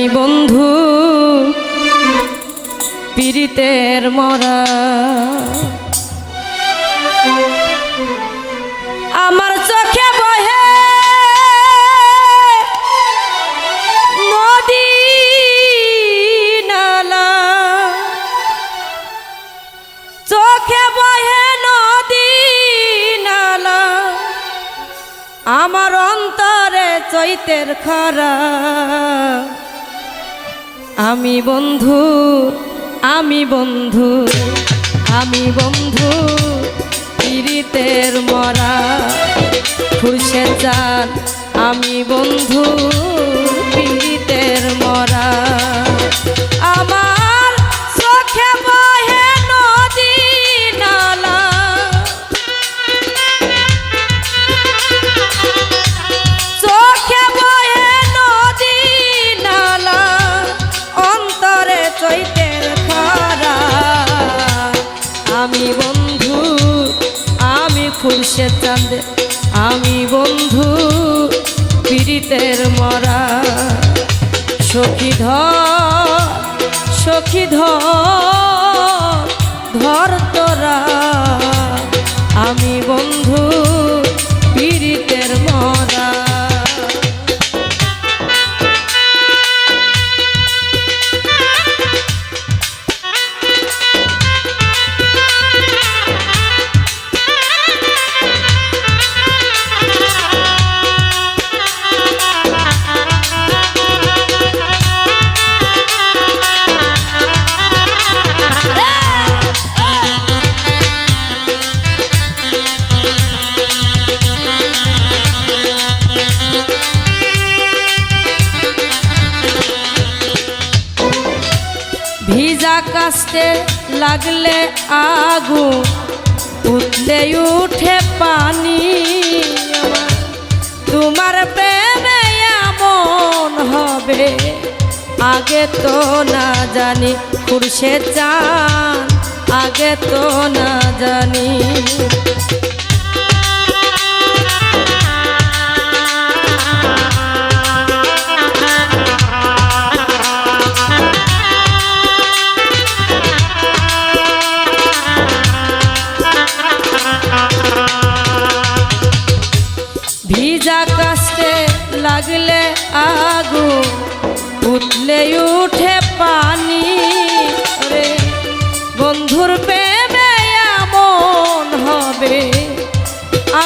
আমি বন্ধু পীড়িতের মরা। আমার চোখে বহে নদী নালা। বহে নদী নালা। আমার অন্তরে চৈতের খরা। আমি বন্ধু আমি বন্ধু আমি বন্ধু পীড়িতের মরা খুশে চান আমি বন্ধু। আমি বন্ধু পীড়িতের মরা। সখী ধর সখী ধর তোরা। আমি বন্ধু কাস্তে লাগলে আগু উঠলে উঠে পানি তোমার প্রেমে এমন হবে, আগে তো না জানি খুরশে চান, আগে তো না জানি।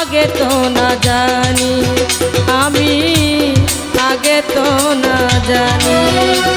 আগে তো না জানি আমি আগে তো না জানি।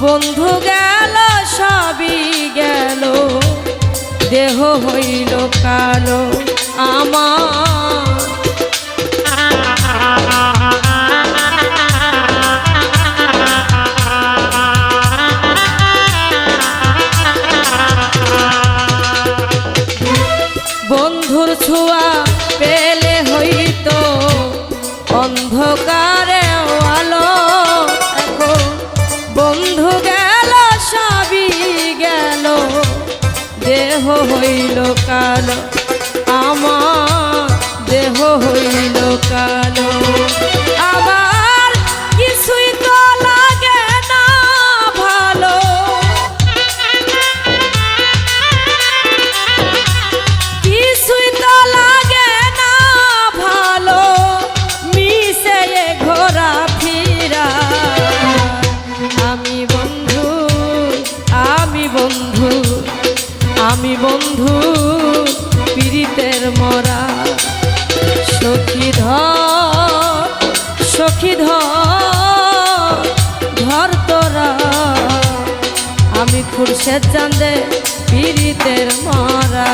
বন্ধু গেল সবই গেল। দেহ হইল কালো আমার। বন্ধুর ছোঁয়া হইল কালো আমার দেহ হইল কালো। আমি বন্ধু পীড়িতের মরা। সখী ধর সখী ধর ধর তোরা। আমি খুরশেদ চাঁদে পীড়িতের মরা।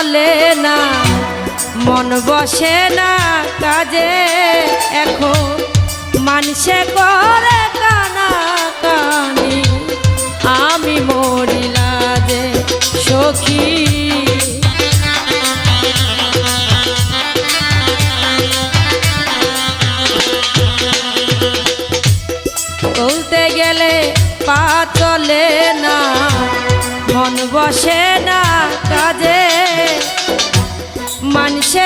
চলে না, মন বসে না কাজে। এখন মানুষে করে কানা কানি আমি মরিলা যে সখী। চলতে গেলে পা চলে না, মন বসে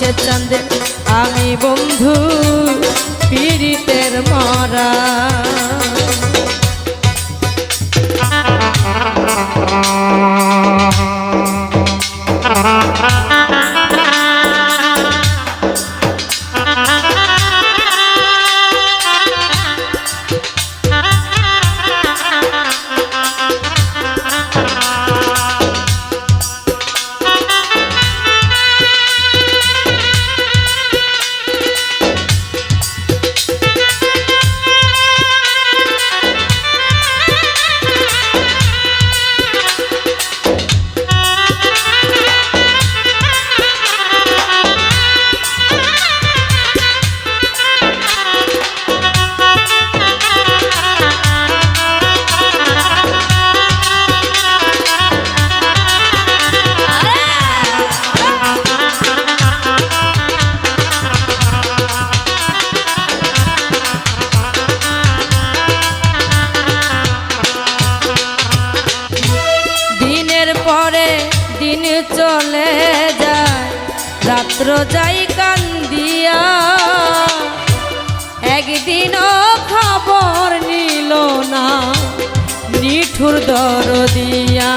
আমি চন্দ্র আমি বন্ধু পীড়িতের মরা। যাই কান্দিয়া, একদিনও খবর নিল না। নিঠুর দর দিয়া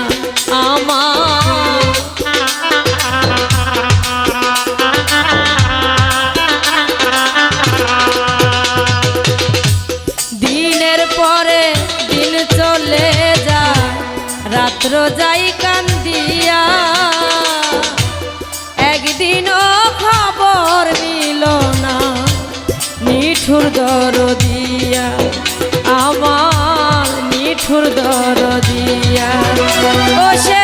আমার। দিনের পরে দিন চলে যায় রাত্র যাই দর দিয়া আমার নিঠুর দর দিয়া। ও সে